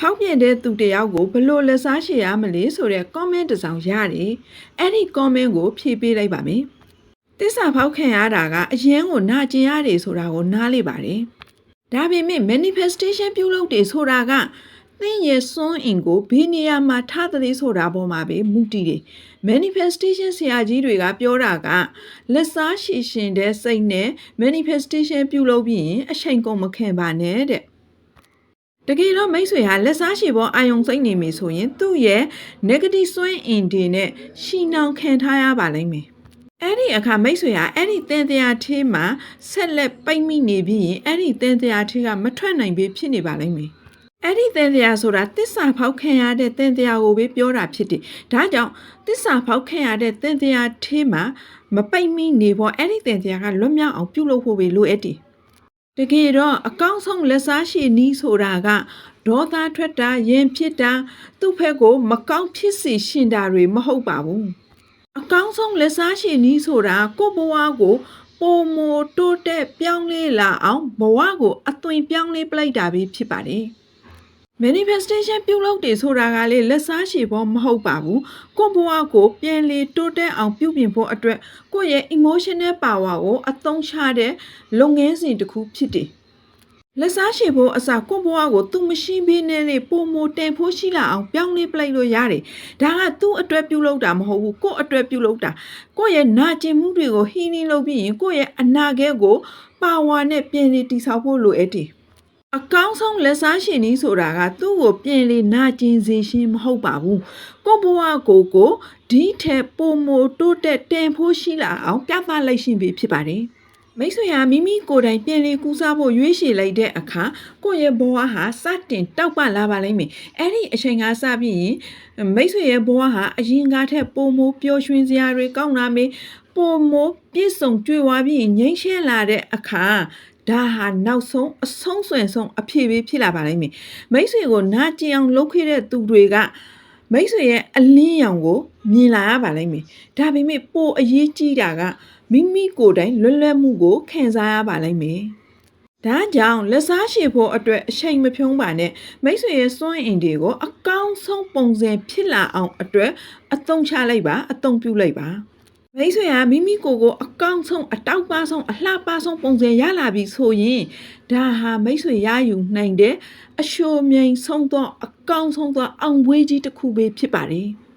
ဖောက်ပြန်တဲ့သူတစ်ယောက်ကိုဘလို့လက်စားရှည်ရမလဲဆိုတဲ့ comment တစ်စောင်ရတယ်အဲ့ဒီ comment ကိုဖြည့်ပေးလိုက်ပါမယ်တစ္ဆာဖောက်ခံရတာကအရင်ကိုနာကျင်ရတယ်ဆိုတာကိုနားလေပါတယ်ဒါပေမဲ့ manifestation ပြုလုပ်တယ်ဆိုတာကသင်ရဲ့စွမ်းအင်ကိုဘယ်နေရာမှာထားသလဲဆိုတာပေါ်မှာပဲမူတည်တယ် manifestation ဆရာကြီးတွေကပြောတာကလက်စားရှည်ရှင်တဲ့စိတ်နဲ့ manifestation ပြုလုပ်ပြီးရင်အချိန်ကုန်မခံပါနဲ့တဲ့ တကယ်တော့မိတ်ဆွေဟာလက်စားရှည်ပေါ်အာယုံစိတ်နေပြီဆိုရင်သူ့ရဲ့ negative swing in တွေနဲ့ရှီနှောင်ခံထားရပါလိမ့်မယ်။အဲ့ဒီအခါမိတ်ဆွေဟာအဲ့ဒီတင်တရားသေးမှာဆက်လက်ပိတ်မိနေပြီးရင်အဲ့ဒီတင်တရားသေးကမထွက်နိုင်ပြီဖြစ်နေပါလိမ့်မယ်။အဲ့ဒီတင်တရားဆိုတာတစ္ဆာဖောက်ခံရတဲ့တင်တရားကိုပဲပြောတာဖြစ်တယ်။ဒါကြောင့်တစ္ဆာဖောက်ခံရတဲ့တင်တရားသေးမှာမပိတ်မိနေဖို့အဲ့ဒီတင်တရားကလွတ်မြောက်အောင်ပြုလုပ်ဖို့ပဲလိုအပ်တယ်။ တကယ်တော့အကောင့်ဆုံးလက်စားရှိနီးဆိုတာကဒေါသထွက်တာရင်ဖြစ်တာသူ့ဖက်ကို မကောင်းဖြစ်စေရှင်တာတွေမဟုတ်ပါဘူးအကောင့်ဆုံးလက်စားရှိနီးဆိုတာကိုယ့်ဘဝကိုပုံမတိုးတက်ပြောင်းလဲလာအောင်ဘဝကိုအသွင်ပြောင်းလဲပလိုက်တာပဲဖြစ်ပါတယ် manifestation ပြုလုပ်တယ်ဆိုတာကလေလက်စားရှိဖို့မဟုတ်ပါဘူးကိုယ့်ဘဝကိုပြန်လေတိုးတက်အောင်ပြုပြင်ဖို့အတွက်ကိုယ့်ရဲ့ emotional power ကိုအသုံးချတဲ့လုပ်ငန်းစဉ်တစ်ခုဖြစ်တယ်လက်စားရှိဖို့အစားကိုယ့်ဘဝကိုသူမရှိဘဲနဲ့လေပုံမတင်ဖို့ရှိလာအောင်ပြောင်းလဲပလိုက်လို့ရတယ်ဒါကသူ့အတွက်ပြုလုပ်တာမဟုတ်ဘူးကိုယ့်အတွက်ပြုလုပ်တာကိုယ့်ရဲ့နာကျင်မှုတွေကို healing လုပ်ပြီးရင်ကိုယ့်ရဲ့အနာဂတ်ကို power နဲ့ပြန်လေတည်ဆောက်ဖို့လိုအပ်တယ် အကောင်းဆုံးလက်စားရှင်နီးဆိုတာကသူ့ကိုပြင်လေနာကျင်စေရှင်မဟုတ်ပါဘူးကိုယ့်ဘဝကိုကိုဒီထက်ပိုမိုတိုးတက်တင်ဖို့ရှိလာအောင်ပြသလိုက်ရှင်ပြီဖြစ်ပါတယ်မိတ်ဆွေဟာမိမိကိုယ်တိုင်ပြင်လေကူးစားဖို့ရွေးချယ်လိုက်တဲ့အခါကိုယ့်ရဲ့ဘဝဟာစတင်တောက်ပလာပါလိမ့်မယ်အဲ့ဒီအချိန်ကစပြီးရင်မိတ်ဆွေရဲ့ဘဝဟာအရင်ကထက်ပိုမိုပျော်ရွှင်စရာတွေကောင်းလာမယ်ပိုမိုပြည့်စုံကြွယ်ဝပြီးရင်ငြိမ်းချမ်းလာတဲ့အခါ ဒါဟာနောက်ဆုံးအဆုံးဆွင်ဆုံးအဖြစ်ပဲဖြစ်လာပါလိမ့်မယ်မိတ်ဆွေကိုနာကျင်အောင်လုပ်ခဲ့တဲ့သူတွေကမိတ်ဆွေရဲ့အလင်းရောင်ကိုမြင်လာရပါလိမ့်မယ်ဒါပေမဲ့ပိုအရေးကြီးတာကမိမိကိုယ်တိုင်လွတ်လပ်မှုကိုခံစားရပါလိမ့်မယ်ဒါကြောင့်လက်စားရှည်ဖို့အတွက်အချိန်မဖြုံးပါနဲ့မိတ်ဆွေရဲ့စွန့်အင်တွေကိုအကောင်းဆုံးပုံစံဖြစ်လာအောင်အတွက်အသုံးချလိုက်ပါအသုံးပြုလိုက်ပါ မိတ်ဆွေကမိမိကိုယ်ကိုအကောင့်ဆုံးအတောက်ပါဆုံးအလှပဆုံးပုံစံရလာပြီဆိုရင်ဒါဟာမိတ်ဆွေရယူနိုင်တဲ့အရှိုးမြိန်ဆုံးသောအကောင့်ဆုံးသောအောင်ဝေးကြီးတစ်ခုပဲဖြစ်ပါတယ်။